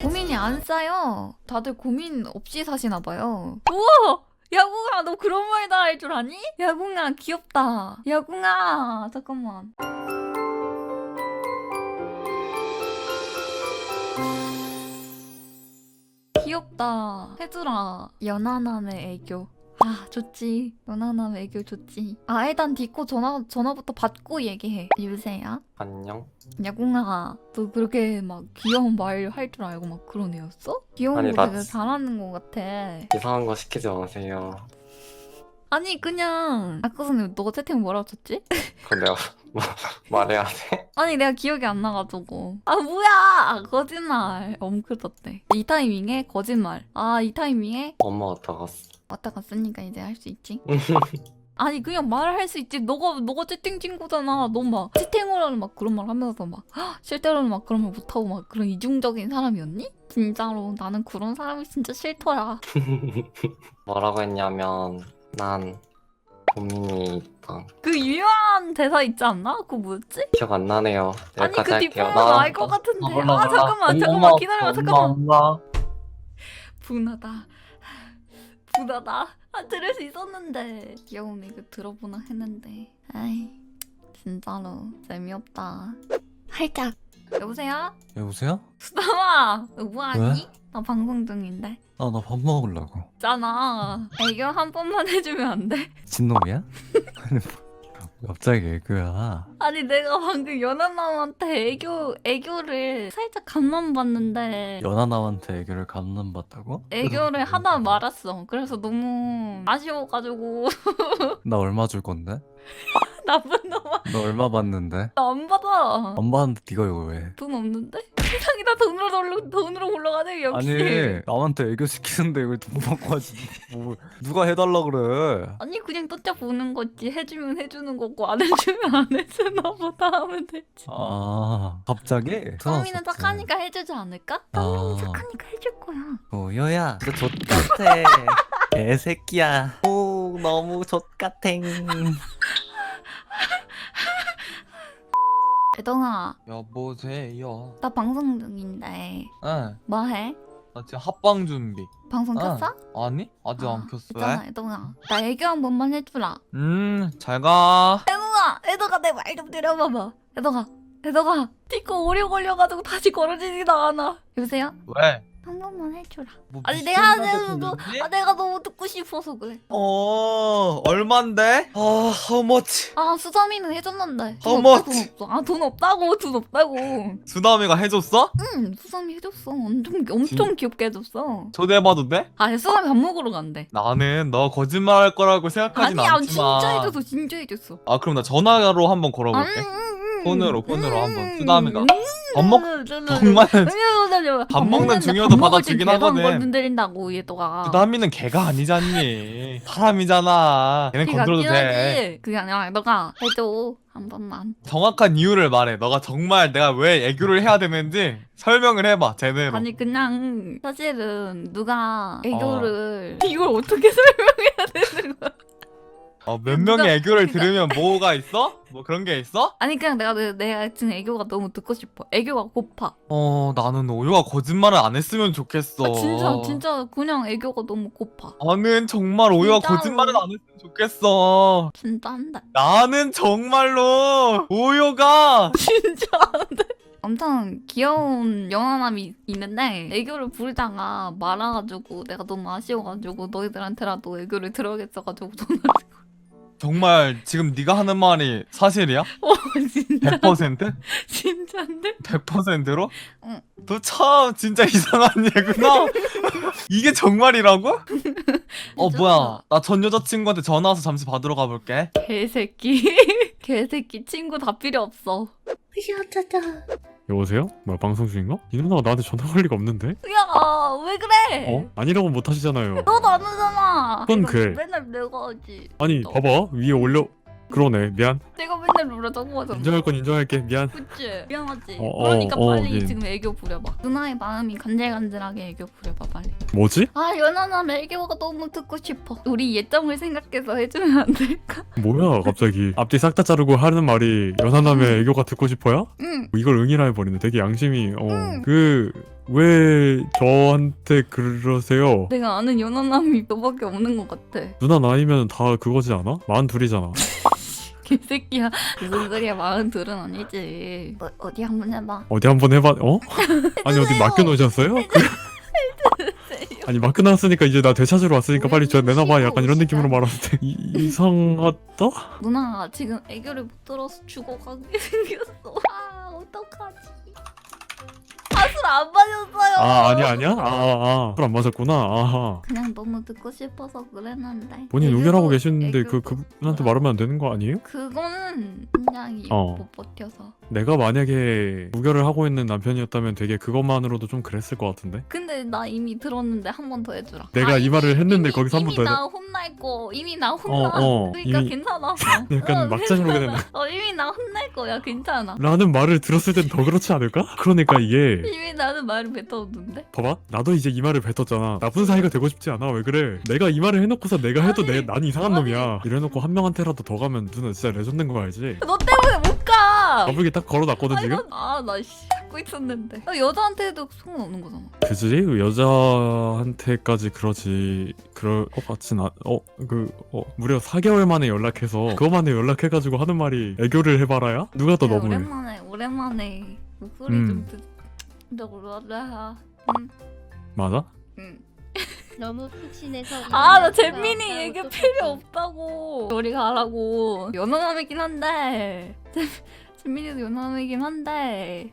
고민이 안 쌓여. 다들 고민 없이 사시나 봐요. 우와! 야궁아, 너 그런 말 다 할 줄 아니? 야궁아, 귀엽다. 야궁아, 잠깐만. 귀엽다. 해주라. 연하남의 애교. 아, 좋지. 연하남의 애교 좋지. 아, 일단 디코 전화, 전화부터 받고 얘기해. 유세야? 안녕. 야궁아, 너 그렇게 막 귀여운 말 할 줄 알고 막 그런 애였어? 귀여운 아니, 거 나 되게 진- 잘하는 것 같아. 이상한 거 시키지 마세요. 아니 그냥 아까 전에 너가 채팅 뭐라고 쳤지? 내가 뭐, 말해야 돼? 아니 내가 기억이 안 나가지고 아 뭐야 거짓말 엄크졌대 이 타이밍에 거짓말 아 이 타이밍에 엄마 왔다 갔어. 왔다 갔으니까 이제 할 수 있지 아니 그냥 말할 수 있지 너가 너가 채팅 친구잖아 너 막 채팅으로는 막 그런 말 하면서 막 헉, 실제로는 막 그런 말 못하고 막 그런 이중적인 사람이었니? 진짜로 나는 그런 사람이 진짜 싫더라 뭐라고 했냐면 난 고민이 있다. 그 유명한 대사 있지 않나? 그거 뭐였지? 기억 안 나네요. 아니 여기까지 그 할게요. 뒷부분 알것 같은데 아 잠깐만 잠깐만 기다려봐 잠깐만 엄마. 분하다 분하다 아 들을 수 있었는데 귀여운 이거 들어보나 했는데 아이 진짜로 재미없다 활짝 여보세요? 여보세요? 수담아 너 뭐하니? 나 방송 중인데 아 나 밥 먹으려고. 있잖아 애교 한 번만 해주면 안 돼? 진놈이야? 갑자기 애교야. 아니 내가 방금 연하남한테 애교 애교를 살짝 감만 봤는데 연하남한테 애교를 감남받다고? 애교를 하다 말았어 그래서 너무 아쉬워가지고 나 얼마 줄 건데? 나쁜 놈아 너 얼마 받는데? 나 안 받아 안 받는데 네가 이거 왜? 돈 없는데? 세상 이다 돈으로 돌로, 돈으로 굴러가네 역시 아니 남한테 애교 시키는데 이걸 돈 받고 하지. 뭐 누가 해달라 그래? 아니 그냥 떴자 보는 거지. 해주면 해주는 거고 안 해주면 안 해주나 보다 하면 되지 아 갑자기? 성민은 착하니까 해주지 않을까? 아. 성민은 착하니까 해줄 거야. 오여야 너 좆같아. 개새끼야. 오 너무 좆같탱 애동아 여보세요. 나 방송 중인데 응. 뭐해? 나 지금 합방 준비. 방송 어. 켰어? 아니? 아직 아, 안 켰어. 있잖아 왜? 애동아 나 애교 한 번만 해주라 음, 잘 가. 애동아 애동아 내 말 좀 들어봐봐 애동아 애동아 티코 오래 걸려가지고 다시 걸어지지도 않아 여보세요? 왜? 한 번만 해주라 뭐 아니 내가 놈한테 내가, 너, 돌리지? 아, 내가 너무 듣고 싶어서 그래 어, 얼만데? 아, how much? 아 수담이는 해줬는데 How 돈 없다, much? 돈 없어 아 돈 없다고 돈 없다고 수담이가 해줬어? 응 수담이 해줬어 엄청 엄청 귀엽게 해줬어 초대해봐도 돼? 아 수담이 밥 먹으러 간대 나는 너 거짓말 할 거라고 생각하진 아니야 않지만. 진짜 해줬어 진짜 해줬어 아, 그럼 나 전화로 한번 걸어볼게. 음, 음, 음. 폰으로, 폰으로 음, 한번. 음, 수담이가 음, 밥 먹, 정말 음, 밥 먹는 중요도 밥 받아주긴 하거든. 건드린다고 얘도가 수담이는 걔가 아니잖니. 사람이잖아. 걔는 건드려도 돼. 그게 아니라 너가 해줘 한 번만 정확한 이유를 말해. 너가 정말 내가 왜 애교를 해야 되는지 설명을 해봐. 제대로. 아니 그냥 사실은 누가 어. 애교를 이걸 어떻게 설명해야 되는 거야 어, 몇 누가- 명의 애교를 들으면 뭐가 있어? 뭐 그런 게 있어? 아니 그냥 내가 내- 내가 지금 애교가 너무 듣고 싶어 애교가 고파 어, 나는 오유가 거짓말을 안 했으면 좋겠어. 아, 진짜 진짜 그냥 애교가 너무 고파 나는 정말 오유가 진짜로. 거짓말을 안 했으면 좋겠어. 진짜 한다 나는 정말로 오유가 진짜 안돼 엄청 귀여운 연하남이 있는데 애교를 부르다가 말아가지고 내가 너무 아쉬워가지고 너희들한테라도 애교를 들어야겠어가지고 전화를 정말 지금 네가 하는 말이 사실이야? 어 진짜 100%? 진짜인데? 100%로? 응. 너 참 진짜 이상한 얘구나. 이게 정말이라고? 어. 뭐야? 나 전 여자친구한테 전화 와서 잠시 받으러 가볼게. 개새끼 개새끼 친구 다 필요 없어 여보세요? 뭐야 방송 중인가? 이 누나가 나한테 전화 걸 리가 없는데? 야왜 그래 어? 아니라고 못 하시잖아요. 너도 안 오잖아 그건 이거 그래. 맨날 내가 하지 아니 너. 봐봐 위에 올려 그러네 미안 내가 맨날 룰하자고 하잖아 인정할 건 인정할게 미안 그치? 미안하지? 어, 어, 그러니까 어, 빨리 미안. 지금 애교 부려봐 누나의 마음이 간질간질하게 애교 부려봐 빨리 뭐지? 아 연하남 애교가 너무 듣고 싶어 우리 예정을 생각해서 해주면 안 될까? 뭐야 갑자기 앞뒤 싹 다 자르고 하는 말이 연하남의 애교가 듣고 싶어요? 응 이걸 응이라 해버리네 되게 양심이 응. 어그 왜 저한테 그러세요? 내가 아는 연하남이 너밖에 없는 것 같아 누나 나이면 다 그거지 않아? 마흔 둘이잖아 개새끼야. 무슨 소리야 마흔 둘은 아니지. 어, 어디 한 번 해봐. 어디 한번 해봐 어? 아니 어디 맡겨 놓으셨어요? 그- 아니 맡겨 놨으니까 이제 나 되찾으러 왔으니까 빨리 저 내놔봐. 약간 이런 느낌으로 말하는데. 이, 이상하다? 누나가 지금 애교를 못 들어서 죽어가게 생겼어. 아 안 마셨어요. 아 아니야 아니야? 아아술안 마셨구나. 아하. 그냥 너무 듣고 싶어서 그랬는데. 본인 애교도- 우결하고 계시는데 그 애교도 그분한테 말하면 안 되는 거 아니에요? 그거는 그냥 이- 어. 못 버텨서. 내가 만약에 우결을 하고 있는 남편이었다면 되게 그것만으로도 좀 그랬을 것 같은데? 근데 나 이미 들었는데 한 번 더 해주라. 내가 이 말을 했는데 이미- 거기서 한번 이미 더나 혼날 거 이미 나 혼나. 어, 어, 그러니까 이미- 괜찮아. 약간 어, 막장으로 괜찮아. 그냥 어 이미 나 혼날 거야. 괜찮아. 라는 말을 들었을 땐 더 그렇지 않을까? 그러니까 이게 이미 나는 말을 뱉었는데 봐봐 나도 이제 이 말을 뱉었잖아 나쁜 사이가 되고 싶지 않아 왜 그래 내가 이 말을 해놓고서 내가 해도 아니, 내, 난 이상한 아니. 놈이야 이래놓고 한 명한테라도 더 가면 누나 진짜 레전드인 거 알지? 너 때문에 못가 가불기 딱 걸어놨거든 지금? 아나 씨 갖고 있었는데 어, 여자한테도 소용없는 거잖아 그지? 그 여자한테까지 그러지 그럴 것 같진 않.. 어? 그.. 어 무려 4개월 만에 연락해서 그거만에 연락해가지고 하는 말이 애교를 해봐라야? 누가 더 야, 너무해 오랜만에 오랜만에 목소리 음. 좀 듣... 너라 응. 맞아? 응. 너무 푹신해서 아, 나 이해가 잼민이 얘기. 필요 없다고. 우리가 하라고. 연하남이긴 한데. 잼- 잼민이도 연하남이긴 한데.